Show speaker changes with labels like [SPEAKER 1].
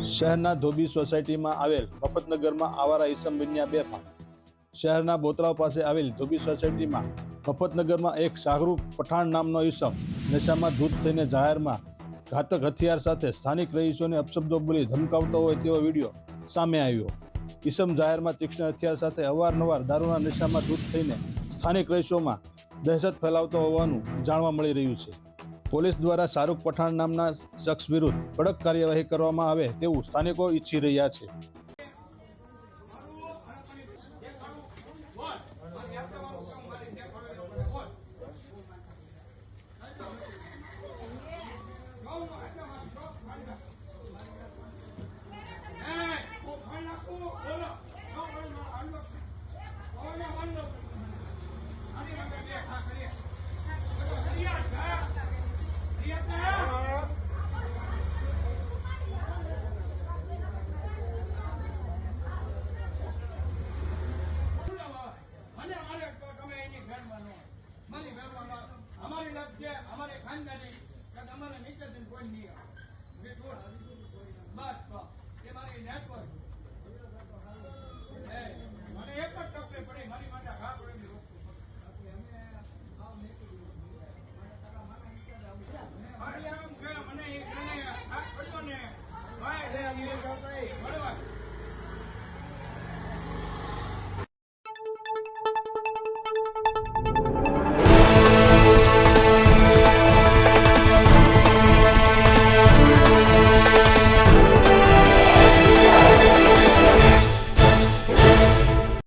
[SPEAKER 1] શહેરના ધોબી સોસાયટીમાં આવેલ મફતનગરમાં આવારા ઈસમ બન્યા બેફામ શહેરના બોતરાવ પાસે આવેલ ધોબી સોસાયટીમાં મફતનગરમાં એક શાહરૂખ પઠાણ નામનો ઈસમ નશામાં ધૂત થઈને જાહેરમાં ઘાતક હથિયાર સાથે સ્થાનિક રહીશોને અપશબ્દો બોલી ધમકાવતો હોય તેવો વીડિયો સામે આવ્યો. ઈસમ જાહેરમાં તીક્ષ્ણ હથિયાર સાથે અવારનવાર દારૂના નશામાં ધૂત થઈને સ્થાનિક રહીશોમાં દહેશત ફેલાવતો હોવાનું જાણવા મળી રહ્યું છે. પોલીસ દ્વારા શાહરૂખ પઠાણ નામના શખ્સ વિરુદ્ધ કડક કાર્યવાહી કરવામાં આવે તેવું સ્થાનિકો ઈચ્છી રહ્યા છે.
[SPEAKER 2] ખાનદાની તમારા નીકળે કોઈ નહીં આવે બસ એ મારી નેટવર્ક મને એક જ તકલીફ પડી મારી માટે ઘા પડેલી મને એક મને હાથ પડ્યો મળવા